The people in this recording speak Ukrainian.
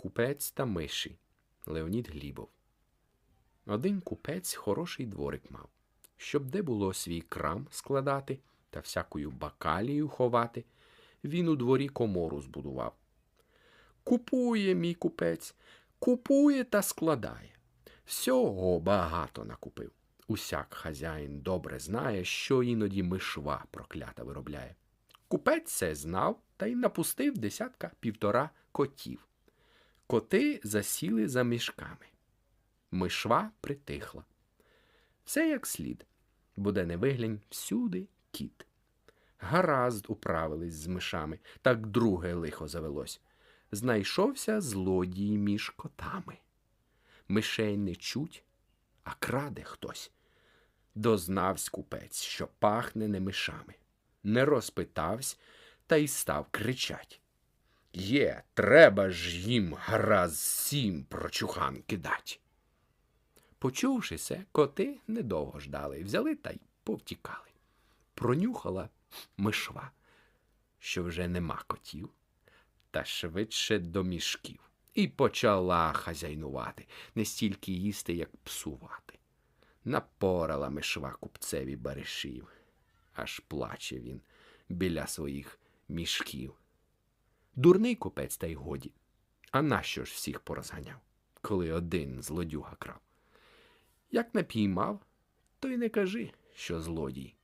Купець та миші Леонід Глібов. Один купець хороший дворик мав, щоб де було свій крам складати та всякою бакалію ховати, він у дворі комору збудував. Купує мій купець, купує та складає. Всього багато накупив. Усяк хазяїн добре знає, що іноді мишва проклята виробляє. Купець це знав та й напустив десятка півтора котів. Коти засіли за мішками. Мишва притихла. Все як слід. Буде не виглянь всюди кіт. Гаразд управились з мишами, так друге лихо завелось. Знайшовся злодій між котами. Мишей не чуть, а краде хтось. Дознавсь купець, що пахне не мишами. Не розпитавсь, та й став кричать. Є, треба ж їм гаразд сім прочухан кидать. Почувши се, коти недовго ждали, взяли та й повтікали. Пронюхала мишва, що вже нема котів, та швидше до мішків. І почала хазяйнувати, не стільки їсти, як псувати. Напорала мишва купцеві баришів, аж плаче він біля своїх мішків. Дурний купець та й годі. А нащо ж всіх порозганяв, коли один злодюга крав? Як напіймав, то й не кажи, що злодій.